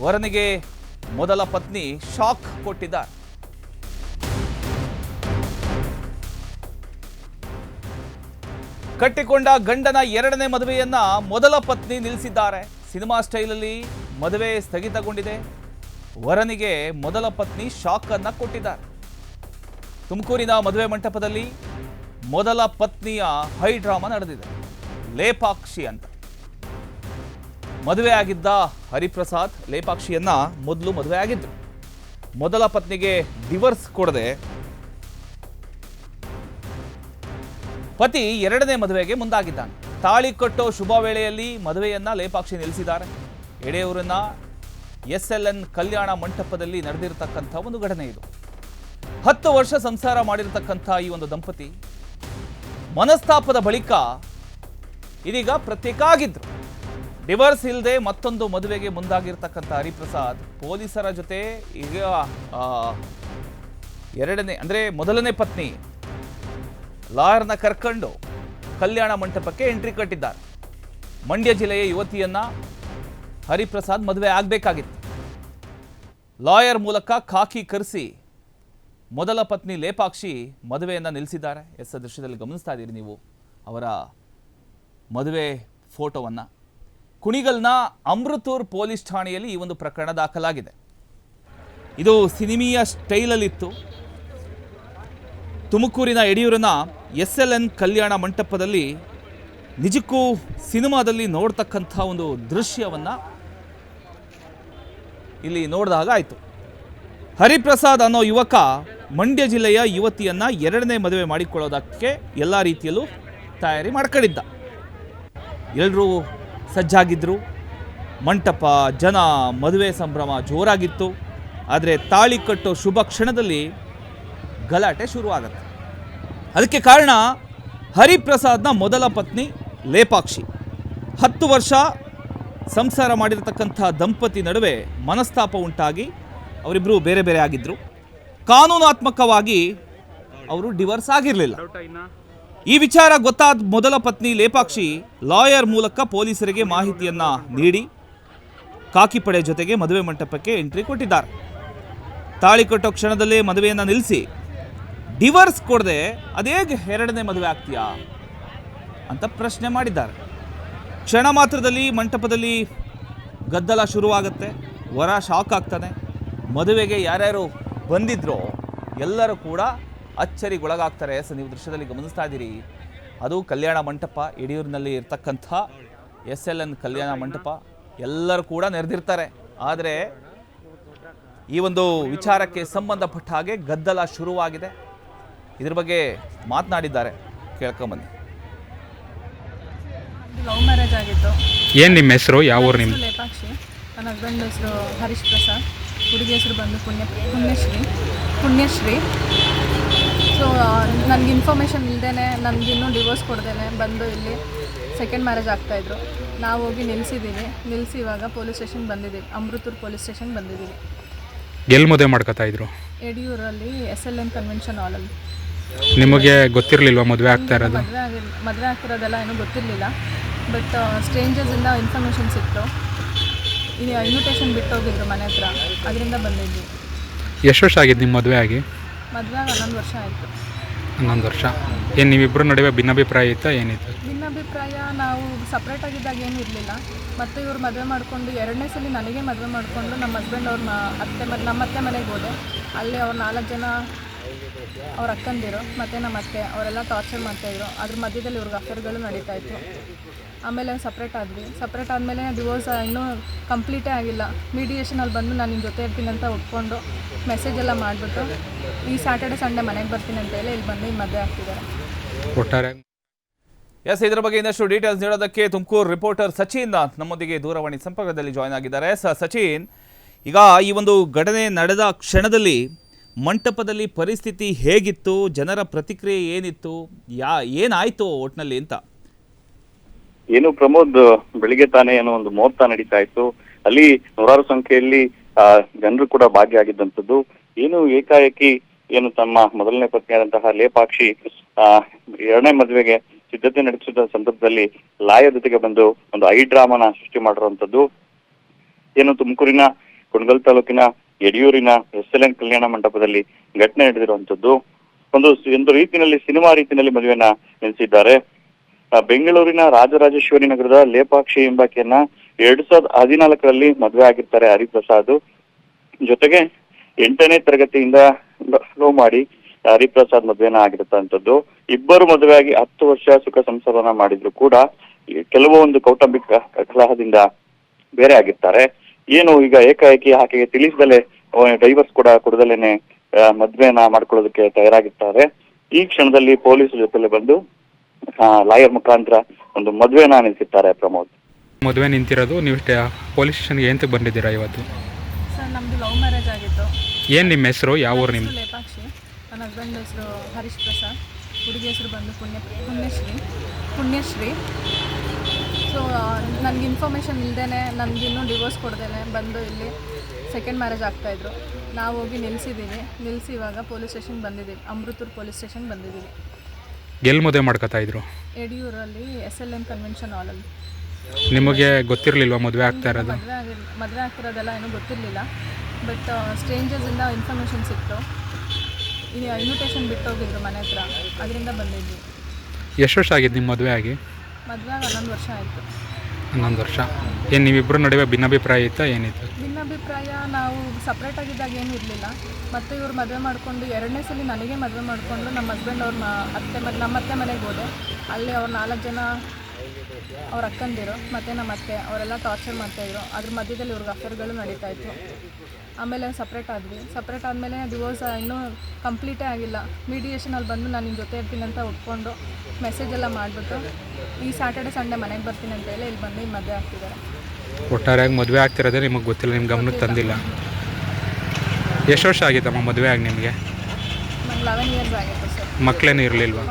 ವರನಿಗೆ ಮೊದಲ ಪತ್ನಿ ಶಾಕ್ ಕೊಟ್ಟಿದ್ದಾರೆ. ಕಟ್ಟಿಕೊಂಡ ಗಂಡನ ಎರಡನೇ ಮದುವೆಯನ್ನ ಮೊದಲ ಪತ್ನಿ ನಿಲ್ಲಿಸಿದ್ದಾರೆ. ಸಿನಿಮಾ ಸ್ಟೈಲಲ್ಲಿ ಮದುವೆ ಸ್ಥಗಿತಗೊಂಡಿದೆ. ವರನಿಗೆ ಮೊದಲ ಪತ್ನಿ ಶಾಕ್ ಅನ್ನ ಕೊಟ್ಟಿದ್ದಾರೆ. ತುಮಕೂರಿನ ಮದುವೆ ಮಂಟಪದಲ್ಲಿ ಮೊದಲ ಪತ್ನಿಯ ಹೈ ಡ್ರಾಮಾ ನಡೆದಿದೆ. ಲೇಪಾಕ್ಷಿ ಅಂತ. ಮದುವೆ ಆಗಿದ್ದ ಹರಿಪ್ರಸಾದ್ ಲೇಪಾಕ್ಷಿಯನ್ನ ಮೊದಲು ಮದುವೆ ಆಗಿದ್ರು. ಮೊದಲ ಪತ್ನಿಗೆ ಡಿವರ್ಸ್ ಕೊಡದೆ ಪತಿ ಎರಡನೇ ಮದುವೆಗೆ ಮುಂದಾಗಿದ್ದಾನೆ. ತಾಳಿ ಕಟ್ಟೋ ಶುಭ ವೇಳೆಯಲ್ಲಿ ಮದುವೆಯನ್ನ ಲೇಪಾಕ್ಷಿ ನಿಲ್ಲಿಸಿದ್ದಾರೆ. ಎಡೆಯೂರಿನ ಎಸ್ ಎಲ್ ಎನ್ ಕಲ್ಯಾಣ ಮಂಟಪದಲ್ಲಿ ನಡೆದಿರತಕ್ಕಂಥ ಒಂದು ಘಟನೆ ಇದು. ಹತ್ತು ವರ್ಷ ಸಂಸಾರ ಮಾಡಿರತಕ್ಕಂಥ ಈ ಒಂದು ದಂಪತಿ ಮನಸ್ತಾಪದ ಬಳಿಕ ಇದೀಗ ಪ್ರತ್ಯೇಕ ಆಗಿದ್ರು. ಡಿವರ್ಸ್ ಇಲ್ಲದೆ ಮತ್ತೊಂದು ಮದುವೆಗೆ ಮುಂದಾಗಿರ್ತಕ್ಕಂಥ ಹರಿಪ್ರಸಾದ್ ಪೊಲೀಸರ ಜೊತೆ ಈಗ ಎರಡನೇ, ಅಂದರೆ ಮೊದಲನೇ ಪತ್ನಿ ಲಾಯರ್ನ ಕರ್ಕೊಂಡು ಕಲ್ಯಾಣ ಮಂಟಪಕ್ಕೆ ಎಂಟ್ರಿ ಕಟ್ಟಿದ್ದಾರೆ. ಮಂಡ್ಯ ಜಿಲ್ಲೆಯ ಯುವತಿಯನ್ನ ಹರಿಪ್ರಸಾದ್ ಮದುವೆ ಆಗಬೇಕಾಗಿತ್ತು. ಲಾಯರ್ ಮೂಲಕ ಖಾಕಿ ಕರೆಸಿ ಮೊದಲ ಪತ್ನಿ ಲೇಪಾಕ್ಷಿ ಮದುವೆಯನ್ನು ನಿಲ್ಲಿಸಿದ್ದಾರೆ. ಎಸ್ ದೃಶ್ಯದಲ್ಲಿ ಗಮನಿಸ್ತಾ ಇದ್ದೀರಿ ನೀವು ಅವರ ಮದುವೆ ಫೋಟೋವನ್ನು. ಕುಣಿಗಲ್ನ ಅಮೃತೂರ್ ಪೊಲೀಸ್ ಠಾಣೆಯಲ್ಲಿ ಈ ಒಂದು ಪ್ರಕರಣ ದಾಖಲಾಗಿದೆ. ಇದು ಸಿನಿಮೀಯ ಸ್ಟೈಲಲ್ಲಿತ್ತು. ತುಮಕೂರಿನ ಯಡಿಯೂರಿನ ಎಸ್ ಎಲ್ ಎನ್ ಕಲ್ಯಾಣ ಮಂಟಪದಲ್ಲಿ ನಿಜಕ್ಕೂ ಸಿನಿಮಾದಲ್ಲಿ ನೋಡ್ತಕ್ಕಂಥ ಒಂದು ದೃಶ್ಯವನ್ನು ಇಲ್ಲಿ ನೋಡಿದಾಗ ಆಯಿತು. ಹರಿಪ್ರಸಾದ್ ಅನ್ನೋ ಯುವಕ ಮಂಡ್ಯ ಜಿಲ್ಲೆಯ ಯುವತಿಯನ್ನು ಎರಡನೇ ಮದುವೆ ಮಾಡಿಕೊಳ್ಳೋದಕ್ಕೆ ಎಲ್ಲ ರೀತಿಯಲ್ಲೂ ತಯಾರಿ ಮಾಡ್ಕೊಂಡಿದ್ದ. ಎಲ್ಲರೂ ಸಜ್ಜಾಗಿದ್ದರು ಮಂಟಪ, ಜನ, ಮದುವೆ ಸಂಭ್ರಮ ಜೋರಾಗಿತ್ತು. ಆದರೆ ತಾಳಿ ಕಟ್ಟೋ ಶುಭ ಕ್ಷಣದಲ್ಲಿ ಗಲಾಟೆ ಶುರುವಾಗತ್ತೆ. ಅದಕ್ಕೆ ಕಾರಣ ಹರಿಪ್ರಸಾದ್ನ ಮೊದಲ ಪತ್ನಿ ಲೇಪಾಕ್ಷಿ. ಹತ್ತು ವರ್ಷ ಸಂಸಾರ ಮಾಡಿರತಕ್ಕಂಥ ದಂಪತಿ ನಡುವೆ ಮನಸ್ತಾಪ ಉಂಟಾಗಿ ಅವರಿಬ್ಬರು ಬೇರೆ ಬೇರೆ ಆಗಿದ್ದರು ಕಾನೂನಾತ್ಮಕವಾಗಿ ಅವರು ಡಿವರ್ಸ್ ಆಗಿರಲಿಲ್ಲ. ಈ ವಿಚಾರ ಗೊತ್ತಾದ ಮೊದಲ ಪತ್ನಿ ಲೇಪಾಕ್ಷಿ ಲಾಯರ್ ಮೂಲಕ ಪೊಲೀಸರಿಗೆ ಮಾಹಿತಿಯನ್ನ ನೀಡಿ ಕಾಕಿಪಡೆ ಜೊತೆಗೆ ಮದುವೆ ಮಂಟಪಕ್ಕೆ ಎಂಟ್ರಿ ಕೊಟ್ಟಿದ್ದಾರೆ. ತಾಳಿ ಕಟ್ಟೋ ಕ್ಷಣದಲ್ಲೇ ಮದುವೆಯನ್ನು ನಿಲ್ಲಿಸಿ ಡಿವರ್ಸ್ ಕೊಡದೆ ಅದೇಗೆ ಎರಡನೇ ಮದುವೆ ಆಗ್ತೀಯಾ ಅಂತ ಪ್ರಶ್ನೆ ಮಾಡಿದ್ದಾರೆ. ಕ್ಷಣ ಮಾತ್ರದಲ್ಲಿ ಮಂಟಪದಲ್ಲಿ ಗದ್ದಲ ಶುರುವಾಗುತ್ತೆ, ವರ ಶಾಕ್ ಆಗ್ತಾನೆ. ಮದುವೆಗೆ ಯಾರ್ಯಾರು ಬಂದಿದ್ರೋ ಎಲ್ಲರೂ ಕೂಡ ಅಚ್ಚರಿಗೊಳಗಾಗ್ತಾರೆ. ಸೊ ನೀವು ದೃಶ್ಯದಲ್ಲಿ ಗಮನಿಸ್ತಾ ಇದ್ದೀರಿ. ಅದು ಕಲ್ಯಾಣ ಮಂಟಪ ಯಡಿಯೂರಿನಲ್ಲಿ ಇರ್ತಕ್ಕಂಥ S L N Kalyana Mantapa. ಎಲ್ಲರೂ ಕೂಡ ನೆರೆದಿರ್ತಾರೆ. ಆದರೆ ಈ ಒಂದು ವಿಚಾರಕ್ಕೆ ಸಂಬಂಧಪಟ್ಟ ಹಾಗೆ ಗದ್ದಲ ಶುರುವಾಗಿದೆ. ಇದ್ರ ಬಗ್ಗೆ ಮಾತನಾಡಿದ್ದಾರೆ. ಕೇಳ್ಕೊಂಬನ್ನಿ ಲವ್ ಮ್ಯಾರೇಜ್ ಆಗಿತ್ತು. ಏನು ನಿಮ್ಮ ಹೆಸರು? ಯಾವ ಊರು ನಿಮ್ಮ ಲೇಪಾಕ್ಷಿ. ನನ್ನ ಹಸ್ಬೆಂಡ್ ಹೆಸರು ಹರೀಶ್ ಪ್ರಸಾದ್. ಹುಡುಗಿ ಹೆಸರು ಬಂದು ಪುಣ್ಯ ಪುಣ್ಯಶ್ರೀ. ಪುಣ್ಯಶ್ರೀ. ನನಗೆ ಇನ್ಫಾರ್ಮೇಷನ್ ಇಲ್ಲದೇ ನನಗಿನ್ನೂ ಡಿವೋರ್ಸ್ ಕೊಡ್ದೇನೆ ಬಂದು ಇಲ್ಲಿ ಸೆಕೆಂಡ್ ಮ್ಯಾರೇಜ್ ಆಗ್ತಾಯಿದ್ರು ನಾವು ಹೋಗಿ ನಿಲ್ಲಿಸಿದ್ದೀವಿ ನಿಲ್ಲಿಸಿ ಇವಾಗ ಪೊಲೀಸ್ ಸ್ಟೇಷನ್ ಬಂದಿದ್ದೀವಿ ಅಮೃತೂರ್ ಪೊಲೀಸ್ ಸ್ಟೇಷನ್ ಬಂದಿದ್ದೀವಿ ಎಲ್ಲಿ ಮದುವೆ ಮಾಡ್ಕೊತಾ ಇದ್ರು? ಯಡಿಯೂರಲ್ಲಿ ಎಸ್ ಎಲ್ ಎನ್ ಕನ್ವೆನ್ಷನ್ ಹಾಲಲ್ಲಿ ನಿಮಗೆ ಗೊತ್ತಿರಲಿಲ್ವಾ ಮದುವೆ ಆಗ್ತಾ ಇರೋದು? ಮದುವೆ ಆಗಿಲ್ಲ ಮದುವೆ ಆಗ್ತಿರೋದೆಲ್ಲ ಏನೂ ಗೊತ್ತಿರಲಿಲ್ಲ. ಬಟ್ ಸ್ಟ್ರೇಂಜರ್ಸಿಂದ ಇನ್ಫಾರ್ಮೇಷನ್ ಸಿಕ್ತು. ಇನ್ವಿಟೇಷನ್ ಬಿಟ್ಟು ಹೋಗಿದ್ರು ಮನೆ ಹತ್ರ. ಅದರಿಂದ ಬಂದಿದ್ವಿ. ಎಷ್ಟು ವರ್ಷ ಆಗಿದ್ದು ನಿಮ್ಮ ಮದುವೆ ಆಗಿ? ಮದುವೆ ಆಗಿ ಹನ್ನೊಂದು ವರ್ಷ ಆಯಿತು. ಹನ್ನೊಂದು ವರ್ಷ. ಏನು ನೀವಿಬ್ಬರ ನಡುವೆ ಭಿನ್ನಾಭಿಪ್ರಾಯ ಇತ್ತಾ ಏನಿತ್ತು? ಭಿನ್ನಾಭಿಪ್ರಾಯ ನಾವು ಸಪ್ರೇಟ್ ಆಗಿದ್ದಾಗ ಏನು ಇರಲಿಲ್ಲ. ಮತ್ತು ಇವರು ಮದುವೆ ಮಾಡಿಕೊಂಡು ಎರಡನೇ ಸಲ ನನಗೆ ಮದುವೆ ಮಾಡಿಕೊಂಡು ನಮ್ಮ ಹಸ್ಬೆಂಡ್ ಅವ್ರ ಅತ್ತೆ ಮತ್ತು ನಮ್ಮ ಅತ್ತೆ ಮನೆಗೆ ಹೋದೆ. ಅಲ್ಲಿ ಅವ್ರು ನಾಲ್ಕು ಜನ ಅವ್ರ ಅಕ್ಕಂದಿರು ಮತ್ತು ನಮ್ಮ ಅತ್ತೆ ಅವರೆಲ್ಲ ಟಾರ್ಚರ್ ಮಾಡ್ತಾಯಿದ್ರು ಅದ್ರ ಮಧ್ಯದಲ್ಲಿ ಇವ್ರಿಗೆ ಅಫೇರ್ಗಳು ನಡೀತಾ ಇತ್ತು. ಆಮೇಲೆ ಸಪ್ರೇಟ್ ಆದ್ವಿ. ಸಪ್ರೇಟ್ ಆದಮೇಲೆ ಡಿವೋರ್ಸ್ ಇನ್ನೂ ಕಂಪ್ಲೀಟೇ ಆಗಿಲ್ಲ. ಮೀಡಿಯೇಷನಲ್ಲಿ ಬಂದು ನಾನು ನಿಮ್ಮ ಜೊತೆ ಇರ್ತೀನಿ ಅಂತ ಒಪ್ಕೊಂಡು ಮೆಸೇಜ್ ಎಲ್ಲ ಮಾಡಿಬಿಟ್ಟು ಈ ಸ್ಯಾಟರ್ಡೆ ಸಂಡೇ ಮನೆಗೆ ಬರ್ತೀನಿ ಅಂತ ಹೇಳಿ ಇಲ್ಲಿ ಬಂದು ಈ ಮದುವೆ ಆಗ್ತಿದ್ದಾರೆ. ಒಟ್ಟಾರೆ ಎಸ್ ಇದರ ಬಗ್ಗೆ ಇನ್ನಷ್ಟು ಡೀಟೇಲ್ಸ್ ನೀಡೋದಕ್ಕೆ ತುಮಕೂರು ರಿಪೋರ್ಟರ್ ಸಚಿನ್ ನಮ್ಮೊಂದಿಗೆ ದೂರವಾಣಿ ಸಂಪರ್ಕದಲ್ಲಿ ಜಾಯ್ನ್ ಆಗಿದ್ದಾರೆ. ಸ ಸಚಿನ್ ಈಗ ಈ ಒಂದು ಘಟನೆ ನಡೆದ ಕ್ಷಣದಲ್ಲಿ ಮಂಟಪದಲ್ಲಿ ಪರಿಸ್ಥಿತಿ ಹೇಗಿತ್ತು? ಜನರ ಪ್ರತಿಕ್ರಿಯೆ ಏನಿತ್ತು? ಯಾ ಏನಾಯ್ತು ಒಟ್ನಲ್ಲಿ ಅಂತ? ಏನು ಪ್ರಮೋದ್ ಬೆಳಿಗ್ಗೆ ತಾನೇ ಏನೋ ಒಂದು ಮುಹೂರ್ತ ನಡೀತಾ ಇತ್ತು. ಅಲ್ಲಿ ನೂರಾರು ಸಂಖ್ಯೆಯಲ್ಲಿ ಆ, ಜನರು ಕೂಡ ಭಾಗಿಯಾಗಿದ್ದಂಥದ್ದು. ಏನು ಏಕಾಏಕಿ ಏನು ತಮ್ಮ ಮೊದಲನೇ ಪತ್ನಿಯಾದಂತಹ ಲೇಪಾಕ್ಷಿ ಆ ಎರಡನೇ ಮದುವೆಗೆ ಸಿದ್ಧತೆ ನಡೆಸಿದ ಸಂದರ್ಭದಲ್ಲಿ ಲಾಯ ಜೊತೆಗೆ ಬಂದು ಒಂದು ಐ ಡ್ರಾಮಾನ ಸೃಷ್ಟಿ ಮಾಡಿರುವಂತದ್ದು ಏನು ತುಮಕೂರಿನ ಕುಣಗಲ್ ತಾಲೂಕಿನ ಯಡಿಯೂರಿನ ಎಸ್ ಎಲ್ ಎನ್ ಕಲ್ಯಾಣ ಮಂಟಪದಲ್ಲಿ ಘಟನೆ ನಡೆದಿರುವಂತದ್ದು ಒಂದು ಒಂದು ರೀತಿಯಲ್ಲಿ ಸಿನಿಮಾ ರೀತಿಯಲ್ಲಿ ಮದುವೆಯನ್ನ ನೆನೆಸಿದ್ದಾರೆ. ಬೆಂಗಳೂರಿನ ರಾಜರಾಜೇಶ್ವರಿ ನಗರದ ಲೇಪಾಕ್ಷಿ ಎಂಬಾಕೆಯನ್ನ ಎರಡ್ ಸಾವಿರದ ಹದಿನಾಲ್ಕರಲ್ಲಿ ಮದುವೆ ಆಗಿರ್ತಾರೆ ಹರಿಪ್ರಸಾದ್. ಜೊತೆಗೆ ಎಂಟನೇ ತರಗತಿಯಿಂದ ಲೋ ಮಾಡಿ ಹರಿಪ್ರಸಾದ್ ಮದುವೆನ ಆಗಿರುತ್ತಂತದ್ದು ಇಬ್ಬರು ಮದುವೆಯಾಗಿ ಹತ್ತು ವರ್ಷ ಸುಖ ಸಂಸಾರನ ಮಾಡಿದ್ರು ಕೂಡ ಕೆಲವೊಂದು ಕೌಟುಂಬಿಕ ಕಲಹದಿಂದ ಬೇರೆ ಆಗಿರ್ತಾರೆ. ಏನು ಈಗ ಏಕಾಏಕಿ ಆಕೆಗೆ ತಿಳಿಸದಲೆ ಡೈವರ್ಸ್ ಕೂಡ ಕೊಡದಲೇನೆ ಆ, ಮದ್ವೆನ ಮಾಡ್ಕೊಳ್ಳೋದಕ್ಕೆ ತಯಾರಾಗಿರ್ತಾರೆ. ಈ ಕ್ಷಣದಲ್ಲಿ ಪೊಲೀಸ್ ಜೊತೆಲೆ ಬಂದು ಲಾಯರ್ ಮುಖಾಂತರ ಒಂದು ಮದ್ವೆನ ನಿಲ್ಸಿರ್ತಾರೆ ಪ್ರಮೋದ್. ಮದುವೆ ನಿಂತಿರೋದು ನೀವು ಪೊಲೀಸ್ ಸ್ಟೇಷನ್ಗೆ ಏನಕ್ಕೆ ಬಂದಿದ್ದೀರಾ ಇವತ್ತು? ಸರ್ ನಮ್ದು ಲವ್ ಮ್ಯಾರೇಜ್ ಆಗಿತ್ತು. ಏನು ನಿಮ್ಮ ಹೆಸರು? ಯಾವ ಊರು ನಿಮ್ಮ ಲೇಪಾಕ್ಷಿ. ನನ್ನ ಹಸ್ಬೆಂಡ್ ಹೆಸರು ಹರೀಶ್ ಪ್ರಸಾದ್. ಹುಡುಗಿ ಹೆಸರು ಬಂದು ಪುಣ್ಯ ಪುಣ್ಯಶ್ರೀ. ಪುಣ್ಯಶ್ರೀ. ಸೊ ನನಗೆ ಇನ್ಫಾರ್ಮೇಷನ್ ಇಲ್ಲದೇ ನನಗಿನ್ನೂ ಡಿವೋರ್ಸ್ ಕೊಡ್ದೇನೆ ಬಂದು ಇಲ್ಲಿ ಸೆಕೆಂಡ್ ಮ್ಯಾರೇಜ್ ಆಗ್ತಾಯಿದ್ರು ನಾವು ಹೋಗಿ ನಿಲ್ಲಿಸಿದ್ದೀವಿ ನಿಲ್ಲಿಸಿ ಇವಾಗ ಪೊಲೀಸ್ ಸ್ಟೇಷನ್ ಬಂದಿದ್ದೀವಿ ಅಮೃತೂರು ಪೊಲೀಸ್ ಸ್ಟೇಷನ್ ಬಂದಿದ್ದೀವಿ ಎಲ್ಲಿ ಮದುವೆ ಮಾಡ್ಕೊತಾ ಇದ್ರು? ಯಡಿಯೂರಲ್ಲಿ ಎಸ್ ಎಲ್ ಎಂ ಕನ್ವೆನ್ಷನ್ ಹಾಲಲ್ಲಿ ನಿಮಗೆ ಗೊತ್ತಿರಲಿಲ್ವಾ ಮದುವೆ ಆಗ್ತಾ ಇರೋದು? ಮದುವೆ ಮದುವೆ ಆಗ್ತಿರೋದೆಲ್ಲ ಏನೂ ಗೊತ್ತಿರಲಿಲ್ಲ. ಬಟ್ ಸ್ಟ್ರೇಂಜರ್ಸಿಂದ ಇನ್ಫಾರ್ಮೇಷನ್ ಸಿಕ್ತು. ಇಲ್ಲಿ ಇನ್ವಿಟೇಷನ್ ಬಿಟ್ಟು ಹೋಗಿದ್ರು ಮನೆ ಹತ್ರ. ಅದರಿಂದ ಬಂದಿದ್ವಿ. ಎಷ್ಟು ವರ್ಷ ಆಗಿದೆ ನಿಮ್ಮ ಮದುವೆ ಆಗಿ? ಮದುವೆ ಹನ್ನೊಂದು ವರ್ಷ ಆಯಿತು. ಹನ್ನೊಂದು ವರ್ಷ. ಏನು ನೀವಿಬ್ಬರು ನಡುವೆ ಭಿನ್ನಾಭಿಪ್ರಾಯ ಇತ್ತಾ ಏನಿತ್ತು? ಭಿನ್ನಾಭಿಪ್ರಾಯ ನಾವು ಸಪ್ರೇಟ್ ಆಗಿದ್ದಾಗ ಏನು ಇರಲಿಲ್ಲ. ಮತ್ತು ಇವ್ರು ಮದುವೆ ಮಾಡಿಕೊಂಡು ಎರಡನೇ ಸಲ ನನಗೆ ಮದುವೆ ಮಾಡಿಕೊಂಡು ನಮ್ಮ ಹಸ್ಬೆಂಡ್ ಅವ್ರ ಮ ಅತ್ತೆ ಮನೆ ನಮ್ಮ ಅತ್ತೆ ಮನೆಗೆ ಹೋದೆ. ಅಲ್ಲಿ ಅವ್ರು ನಾಲ್ಕು ಜನ ಅವ್ರ ಅಕ್ಕಂದಿರು ಮತ್ತು ನಮ್ಮ ಅತ್ತೆ ಅವರೆಲ್ಲ ಟಾರ್ಚರ್ ಮಾಡ್ತಾಯಿದ್ರು ಅದ್ರ ಮಧ್ಯದಲ್ಲಿ ಇವ್ರಿಗೆ ಅಫೇರ್ಗಳು ನಡೀತಾ ಇತ್ತು. ಆಮೇಲೆ ಸಪ್ರೇಟ್ ಆದ್ವಿ. ಸಪ್ರೇಟ್ ಆದಮೇಲೆ ಡಿವೋರ್ಸ್ ಇನ್ನೂ ಕಂಪ್ಲೀಟೇ ಆಗಿಲ್ಲ. ಮೀಡಿಯೇಷನಲ್ಲಿ ಬಂದು ನಾನು ನಿನ್ನ ಜೊತೆ ಇರ್ತೀನಿ ಅಂತ ಉಟ್ಕೊಂಡು ಮೆಸೇಜ್ ಎಲ್ಲ ಮಾಡಿಬಿಟ್ಟು ಈ ಸ್ಯಾಟರ್ಡೆ ಸಂಡೇ ಮನೆಗೆ ಬರ್ತೀನಿ ಅಂತ ಹೇಳಿ ಇಲ್ಲಿ ಬಂದು ಮದುವೆ ಆಗ್ತಿದ್ದಾರೆ. ಒಟ್ಟಾರೆಯಾಗಿ ಮದುವೆ ಆಗ್ತಿರೋದೇ ನಿಮಗೆ ಗೊತ್ತಿಲ್ಲ ನಿಮ್ಮ ಗಮನಕ್ಕೆ ತಂದಿಲ್ಲ. ಎಷ್ಟು ವರ್ಷ ಆಗಿತ್ತಮ್ಮ ಮದುವೆ ಆಗಿ ನಿಮಗೆ? ಲೆವೆನ್ ಇಯರ್ಸ್ ಆಗಿತ್ತು ಸರ್. ಮಕ್ಕಳೇನು ಇರಲಿಲ್ವಾ?